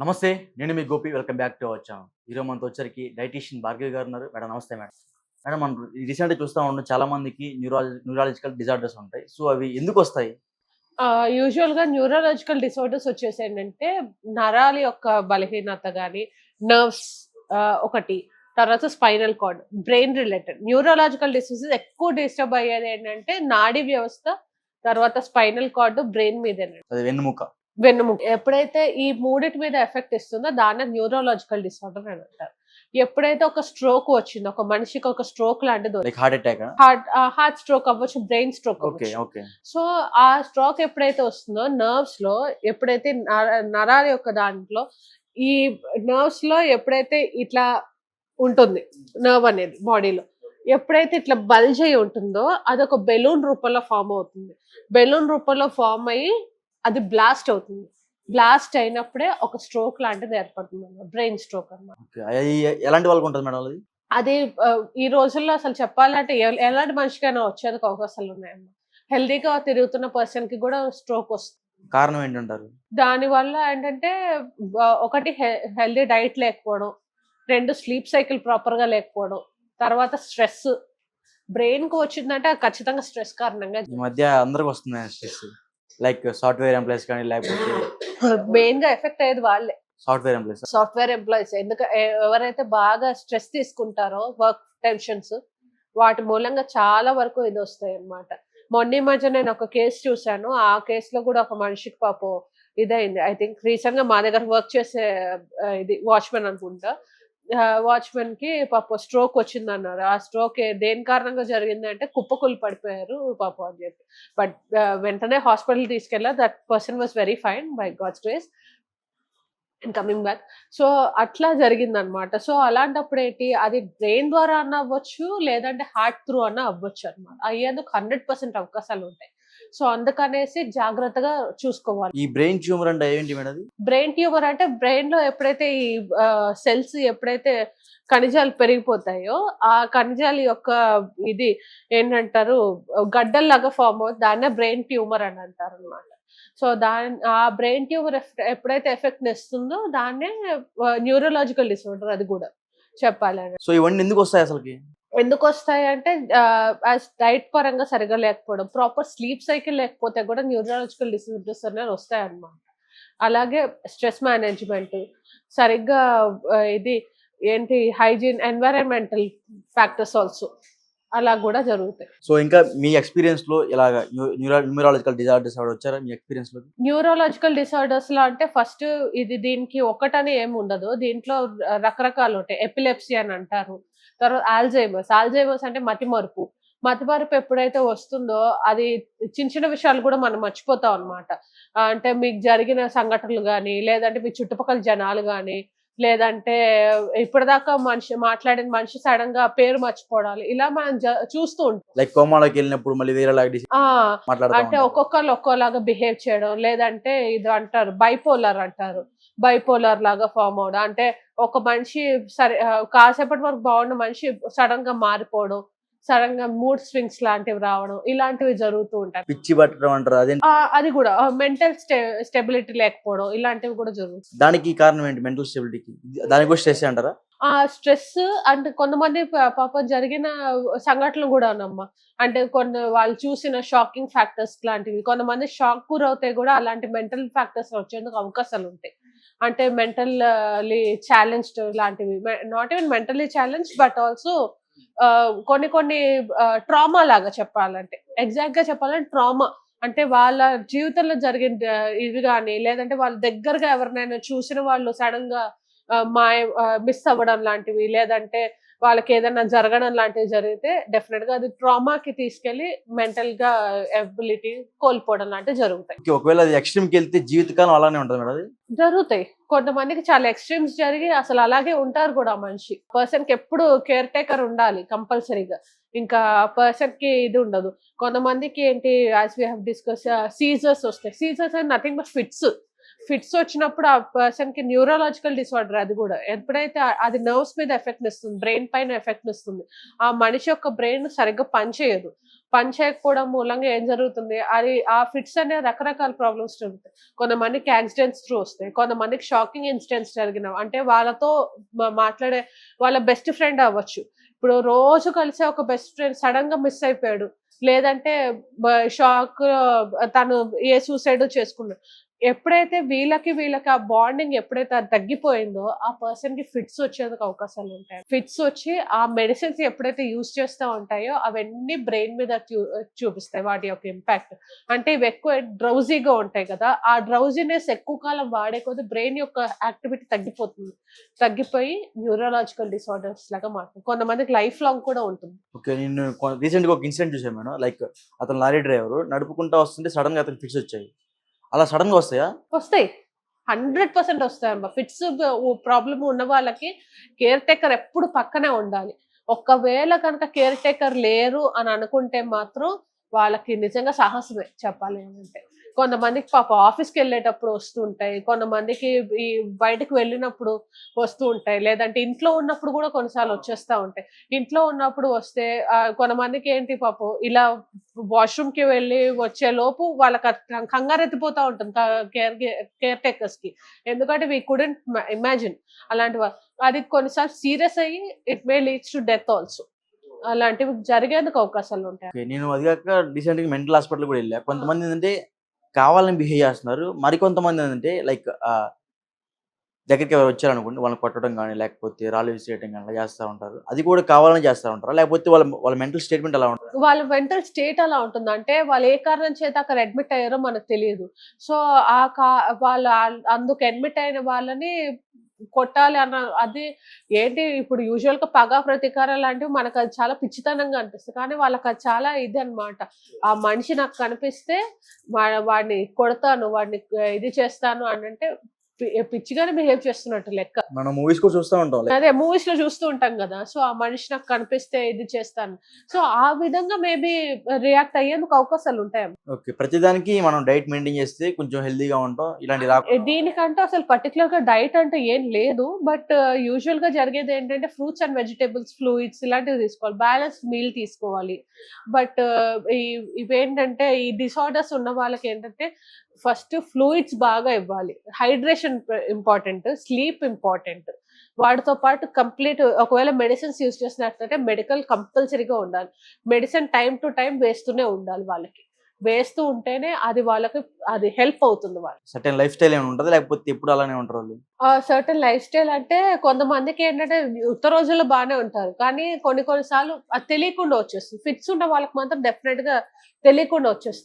నమస్తే నేను మీ Gopi. Welcome back to our channel. ఈరోజు మనతో వచ్చరికి డైటీషియన్ భార్గవి గారు ఉన్నారు. మేడం నమస్తే మేడం. మేడం మనం రీసెంట్గా చూస్తూ ఉన్నాం చాలా మందికి న్యూరాలజీ న్యూరాలజికల్ డిజార్డర్స్ ఉంటాయి. సో అవి ఎందుకు వస్తాయి? యూజువల్గా న్యూరలాజికల్ డిసార్డర్స్ వచ్చేసి ఏంటంటే నరాల యొక్క బలహీనత కానీ నర్వ్స్ ఒకటి. తర్వాత spinal cord brain related. Neurological diseases ఎక్కువ డిస్టర్బ్ అయ్యేది ఏంటంటే నాడీ వ్యవస్థ తర్వాత స్పైనల్ కార్డ్ బ్రెయిన్ మీద వెన్నుముక. వెన్నుముక. ఎప్పుడైతే ఈ మూడిటి మీద ఎఫెక్ట్ ఇస్తుందో దాన్ని న్యూరలాజికల్ డిసార్డర్ అని అంటారు. ఎప్పుడైతే ఒక స్ట్రోక్ వచ్చిందో ఒక మనిషికి ఒక స్ట్రోక్ లాంటిది heart attack heart heart stroke అవ్వచ్చు బ్రెయిన్ స్ట్రోక్ సో ఆ స్ట్రోక్ ఎప్పుడైతే వస్తుందో నర్వ్స్లో ఎప్పుడైతే నర- నరాల యొక్క దాంట్లో ఈ నర్వ్స్లో ఎప్పుడైతే ఇట్లా ఉంటుంది నర్వ్ అనేది బాడీలో ఎప్పుడైతే ఇట్లా బల్జ్ అయి ఉంటుందో అది ఒక బెలూన్ రూపంలో ఫామ్ అవుతుంది. బెలూన్ రూపంలో ఫామ్ అయ్యి అది బ్లాస్ట్ అవుతుంది. బ్లాస్ట్ అయినప్పుడే ఒక స్ట్రోక్ లాంటిది ఏర్పడుతుంది అన్నమాట. బ్రెయిన్ స్ట్రోక్ అన్నమాట అది ఎలాంటి వాళ్ళకి ఉంటుంది మేడం అది? ఈ రోజుల్లో అసలు చెప్పాలంటే ఎలాంటి మనిషికైనా వచ్చేందుకు అవకాశాలు ఉన్నాయమ్మా హెల్దీగా తిరుగుతున్న పర్సన్కి కూడా స్ట్రోక్ వస్తుంది కారణం ఏంటంటారు? దాని వల్ల ఏంటంటే ఒకటి హెల్దీ డైట్ లేకపోవడం రెండు స్లీప్ సైకిల్ ప్రాపర్గా లేకపోవడం తర్వాత స్ట్రెస్ బ్రెయిన్కు వచ్చిందంటే ఖచ్చితంగా స్ట్రెస్ కారణంగా ఈ మధ్య అందరికి వస్తుంది స్ట్రెస్ లైక్ సాఫ్ట్వేర్ ఎంప్లాయీస్ కానీ లేకపోతే మెయిన్గా ఎఫెక్ట్ అయ్యేది వాళ్ళే. Software employees. Software employees. ఎందుకు ఎ- ఎవరైతే బాగా స్ట్రెస్ తీసుకుంటారో వర్క్ టెన్షన్స్ వాటి మూలంగా చాలా వరకు ఇది వస్తాయి అన్నమాట మొన్న మధ్య నేను ఒక కేసు చూశాను. ఆ కేసులో కూడా ఒక మనిషికి పాపం ఇదైంది. ఐ థింక్ రీసెంట్గా మా దగ్గర వర్క్ చేసే ఇది వాచ్మెన్ అనుకుంటా. వాచ్మెన్కి పాపం స్ట్రోక్ వచ్చింది అన్నారు ఆ స్ట్రోక్ దేని కారణంగా జరిగింది అంటే కుప్పకూలి పడిపోయారు పాపం అని చెప్పి. బట్ వెంటనే hospital తీసుకెళ్ళా. That person was very fine by God's grace and coming back so అట్లా జరిగింది అనమాట సో అలాంటప్పుడు ఏంటి అది బ్రెయిన్ ద్వారా అన్న అవ్వచ్చు లేదంటే హార్ట్ త్రూ అన్న అవ్వచ్చు అనమాట అయ్యేందుకు హండ్రెడ్ పర్సెంట్ అవకాశాలు ఉంటాయి. సో అందుకనేసి జాగ్రత్తగా చూసుకోవాలి. ఈ బ్రెయిన్ ట్యూమర్ అంటే ఏంటి మేడం బ్రెయిన్ ట్యూమర్ అంటే బ్రెయిన్లో ఎప్పుడైతే ఈ సెల్స్ ఎప్పుడైతే ఖనిజాలు పెరిగిపోతాయో ఆ ఖనిజాల యొక్క ఇది ఏంటంటారు గడ్డల్లాగా ఫామ్ అవుతుంది దాన్నే బ్రెయిన్ ట్యూమర్ అని అంటారు అనమాట సో దాని ఆ బ్రెయిన్ ట్యూమర్ ఎప్పుడైతే ఎఫెక్ట్ ఇస్తుందో దాన్నే న్యూరలాజికల్ డిసార్డర్ అది కూడా చెప్పాలని. సో ఇవన్నీ ఎందుకు వస్తాయి అసలుకి? ఎందుకు వస్తాయి అంటే డైట్ పరంగా సరిగా లేకపోవడం ప్రాపర్ స్లీప్ సైకిల్ లేకపోతే కూడా న్యూరలాజికల్ డిసీజెస్ అనేవి వస్తాయి అన్నమాట అలాగే స్ట్రెస్ మేనేజ్మెంట్ సరిగ్గా ఇది ఏంటి హైజీన్ ఎన్వైరన్మెంటల్ ఫ్యాక్టర్స్ ఆల్సో. అలా కూడా జరుగుతాయి. సో ఇంకా మీ ఎక్స్పీరియన్స్లో ఇలాగ న్యూరాలజికల్ డిజార్డర్స్ వచ్చారా మీ ఎక్స్పీరియన్స్లో? న్యూరలాజికల్ డిసార్డర్స్లో అంటే ఫస్ట్ ఇది దీనికి ఒకటని ఏమి ఉండదు. దీంట్లో రకరకాలు ఉంటాయి. ఎపిలెప్సీ అని అంటారు. తర్వాత ఆల్జైమర్స్ ఆల్జైమర్స్ అంటే మతిమరుపు మతిమరుపు ఎప్పుడైతే వస్తుందో అది చిన్న చిన్న విషయాలు కూడా మనం మర్చిపోతాం అనమాట అంటే మీకు జరిగిన సంఘటనలు కానీ లేదంటే మీ చుట్టుపక్కల జనాలు కానీ లేదంటే ఇప్పటిదాకా మనిషి మాట్లాడిన మనిషి సడన్గా పేరు మర్చిపోవడాలు. ఇలా మనం చూస్తూ ఉంటాం. లైక్ కోమాలోకి వెళ్ళినప్పుడు మళ్ళీ అంటే. ఒక్కొక్కరు ఒక్కోలాగా బిహేవ్ చేయడం లేదంటే ఇది అంటారు బైపోలర్ అంటారు. బైపోలర్ లాగా ఫామ్ అవడం. అంటే ఒక మనిషి సరే కాసేపటి వరకు బాగున్న మనిషి సడన్గా మారిపోవడం సడన్గా మూడ్ స్వింగ్స్ లాంటివి రావడం ఇలాంటివి జరుగుతూ ఉంటాయి. పిచ్చి పట్టడం అంటారు అదే కూడా మెంటల్ స్టెబిలిటీ లేకపోవడం ఇలాంటివి కూడా జరుగుతుంది దానికి కారణం ఏంటి? మెంటల్ స్టెబిలిటీకి దానికి కూడా స్ట్రెస్ అంటారా? ఆ స్ట్రెస్ అంటే కొంతమంది పాపం జరిగిన సంఘటనలు కూడా అన్నమ్మా. అంటే కొన్ని వాళ్ళు చూసిన షాకింగ్ ఫ్యాక్టర్స్ లాంటివి కొంతమంది షాక్ గురవుతాయి కూడా అలాంటి మెంటల్ ఫ్యాక్టర్స్ వచ్చేందుకు అవకాశాలు ఉంటాయి. అంటే మెంటల్లీ ఛాలెంజ్డ్ లాంటివి not even mentally challenge but also కొన్ని కొన్ని ట్రామా లాగా చెప్పాలంటే. ఎగ్జాక్ట్గా చెప్పాలంటే ట్రామా అంటే వాళ్ళ జీవితంలో జరిగిన ఇవి ఇది కానీ లేదంటే వాళ్ళ దగ్గరగా ఎవరినైనా చూసిన వాళ్ళు సడన్గా మాయ మిస్ అవ్వడం లాంటివి లేదంటే వాళ్ళకి ఏదైనా జరగడం లాంటివి జరిగితే డెఫినెట్గా అది ట్రామాకి తీసుకెళ్ళి మెంటల్గా ఎబిలిటీ కోల్పోవడం లాంటివి జరుగుతాయి. ఒకవేళ అది extreme కి వెళ్తే జీవితకాలం అలానే ఉంటుంది మేడం జరుగుతాయి. కొంతమందికి చాలా ఎక్స్ట్రీమ్స్ జరిగి అసలు అలాగే ఉంటారు కూడా మనిషి. పర్సన్కి ఎప్పుడు కేర్ టేకర్ ఉండాలి కంపల్సరీగా. ఇంకా పర్సన్కి ఇది ఉండదు. కొంతమందికి ఏంటి as we have discuss seizures వస్తాయి. Seizures and nothing but fits fits వచ్చినప్పుడు ఆ పర్సన్కి న్యూరలాజికల్ డిసార్డర్ అది కూడా. ఎప్పుడైతే అది నర్వ్స్ మీద ఎఫెక్ట్ ఇస్తుంది బ్రెయిన్ పైన ఎఫెక్ట్ ఇస్తుంది ఆ మనిషి యొక్క బ్రెయిన్ సరిగ్గా పనిచేయదు. పనిచేయకపోవడం మూలంగా ఏం జరుగుతుంది? అది ఆ ఫిట్స్ అనే రకరకాల ప్రాబ్లమ్స్ జరుగుతాయి. కొంతమందికి యాక్సిడెంట్స్ త్రూ వస్తాయి. కొంతమందికి షాకింగ్ ఇన్సిడెంట్స్ జరిగిన అంటే వాళ్ళతో మాట్లాడే వాళ్ళ బెస్ట్ ఫ్రెండ్ అవ్వచ్చు. ఇప్పుడు రోజు కలిసే ఒక బెస్ట్ ఫ్రెండ్ సడన్గా మిస్ అయిపోయాడు. లేదంటే షాక్ తను ఏ సూసైడ్ చేసుకున్నాడు. ఎప్పుడైతే వీళ్ళకి వీళ్ళకి ఆ బాండింగ్ ఎప్పుడైతే అది తగ్గిపోయిందో ఆ పర్సన్కి ఫిట్స్ వచ్చేందుకు అవకాశాలు ఉంటాయి. ఫిట్స్ వచ్చి ఆ మెడిసిన్స్ ఎప్పుడైతే యూస్ చేస్తూ ఉంటాయో అవన్నీ బ్రెయిన్ మీద చూపిస్తాయి వాటి యొక్క ఇంపాక్ట్ అంటే ఇవి ఎక్కువ డ్రౌజీగా ఉంటాయి కదా ఆ డ్రౌజీనెస్ ఎక్కువ కాలం వాడే కొద్ది బ్రెయిన్ యొక్క యాక్టివిటీ తగ్గిపోతుంది. తగ్గిపోయి న్యూరలాజికల్ డిసార్డర్స్ లాగా మారుతుంది. కొంతమందికి లైఫ్ లాంగ్ కూడా ఉంటుంది. ఓకే నేను రీసెంట్గా ఒక ఇన్సిడెంట్ చూసాను మేడం లైక్ అతను లారీ డ్రైవర్ నడుపుకుంటా వస్తుంటే సడన్గా అతను ఫిట్స్ వచ్చాయి. అలా సడన్గా వస్తాయా? వస్తాయి. హండ్రెడ్ పర్సెంట్ వస్తాయమ్మా. ఫిట్స్ ప్రాబ్లమ్ ఉన్న వాళ్ళకి కేర్ టేకర్ ఎప్పుడు పక్కనే ఉండాలి. ఒక్కవేళ కనుక కేర్ టేకర్ లేరు అని అనుకుంటే మాత్రం వాళ్ళకి నిజంగా సాహసమే చెప్పాలి అంటే కొంతమందికి పాప ఆఫీస్కి వెళ్ళేటప్పుడు వస్తుంటాయి కొంతమందికి ఈ బయటకు వెళ్ళినప్పుడు వస్తూ ఉంటాయి లేదంటే ఇంట్లో ఉన్నప్పుడు కూడా కొన్నిసార్లు వచ్చేస్తూ ఉంటాయి. ఇంట్లో ఉన్నప్పుడు వస్తే కొంతమందికి ఏంటి పాపం ఇలా వాష్రూమ్కి వెళ్ళి వచ్చే లోపు వాళ్ళకి అది కంగారు ఉంటుంది కేర్ కేర్ టేకర్స్కి ఎందుకంటే వీ కుడెంట్ ఇమాజిన్ అలాంటి అది కొన్నిసార్లు సీరియస్ అయ్యి it may leads to death also. అలాంటివి జరిగేందుకు అవకాశాలు ఉంటాయి. నేను అది కాక రీసెంట్గా మెంటల్ హాస్పిటల్ కూడా వెళ్ళా. కొంతమంది ఏంటంటే కావాలని బిహేవ్ చేస్తున్నారు. మరికొంతమంది ఏంటంటే లైక్ దగ్గరికి ఎవరు వచ్చారనుకోండి వాళ్ళని కొట్టడం కానీ లేకపోతే రాళ్ళు విసిరేయడం కానీ అలా చేస్తూ ఉంటారు. అది కూడా కావాలని చేస్తూ ఉంటారు? లేకపోతే వాళ్ళ వాళ్ళ మెంటల్ స్టేట్మెంట్ అలా ఉంటుంది? వాళ్ళ మెంటల్ స్టేట్ అలా ఉంటుంది? అంటే వాళ్ళు ఏ కారణం చేత అక్కడ అడ్మిట్ అయ్యారో మనకు తెలియదు. సో ఆ కా వాళ్ళ అందుకు అడ్మిట్ అయిన వాళ్ళని కొట్టాలి అన్న అది ఏంటి ఇప్పుడు యూజువల్గా పగా ప్రతీకారం లాంటివి మనకు అది చాలా పిచ్చితనంగా అనిపిస్తుంది. కానీ వాళ్ళకి అది చాలా ఇది అన్నమాట ఆ మనిషి నాకు కనిపిస్తే వాడిని కొడతాను వాడిని ఇది చేస్తాను అని అంటే పిచ్చిగానే బిహేవ్ చేస్తున్నట్టు లెక్క. మనం మూవీస్ కూడా చూస్తూ ఉంటాం అదే మూవీస్లో చూస్తూ ఉంటాం కదా సో ఆ మనిషి నాకు కనిపిస్తే ఇది చేస్తాను. సో ఆ విధంగా మేబీ రియాక్ట్ అయ్యేందుకు అవకాశాలు ఉంటాయి. ఓకే ప్రతిదానికి మనం డైట్ మెయింటైన్ చేస్తే కొంచెం హెల్దీగా ఉంటాం ఇలాంటి దీనికంటే అసలు పర్టికులర్గా డైట్ అంటే ఏం లేదు బట్ యూజువల్గా జరిగేది ఏంటంటే ఫ్రూట్స్ అండ్ వెజిటేబుల్స్ ఫ్లూయిడ్స్ ఇలాంటివి తీసుకోవాలి బ్యాలెన్స్డ్ మీల్ తీసుకోవాలి. బట్ ఇవేంటంటే ఈ డిసార్డర్స్ ఉన్న వాళ్ళకి ఏంటంటే ఫస్ట్ ఫ్లూయిడ్స్ బాగా ఇవ్వాలి హైడ్రేషన్ ఇంపార్టెంట్ స్లీప్ ఇంపార్టెంట్ వాటితో పాటు కంప్లీట్ ఒకవేళ మెడిసిన్స్ యూస్ చేసినట్లయితే మెడికల్ కంపల్సరీగా ఉండాలి. మెడిసిన్ టైం టు టైం వేస్తూనే ఉండాలి వాళ్ళకి. వేస్తూ ఉంటేనే అది వాళ్ళకి అది హెల్ప్ అవుతుంది వాళ్ళకి. సర్టెన్ లైఫ్ స్టైల్ ఏమైనా ఉంటుంది? లేకపోతే ఎప్పుడు అలానే ఉంటారు వాళ్ళు? సర్టన్ లైఫ్ స్టైల్ అంటే కొంతమందికి ఏంటంటే ఉత్త రోజుల్లో బాగానే ఉంటారు. కానీ కొన్ని కొన్నిసార్లు అది తెలియకుండా వచ్చేస్తుంది. ఫిట్స్ ఉన్న వాళ్ళకి మాత్రం డెఫినెట్గా తెలియకుండా వచ్చేస్తుంది.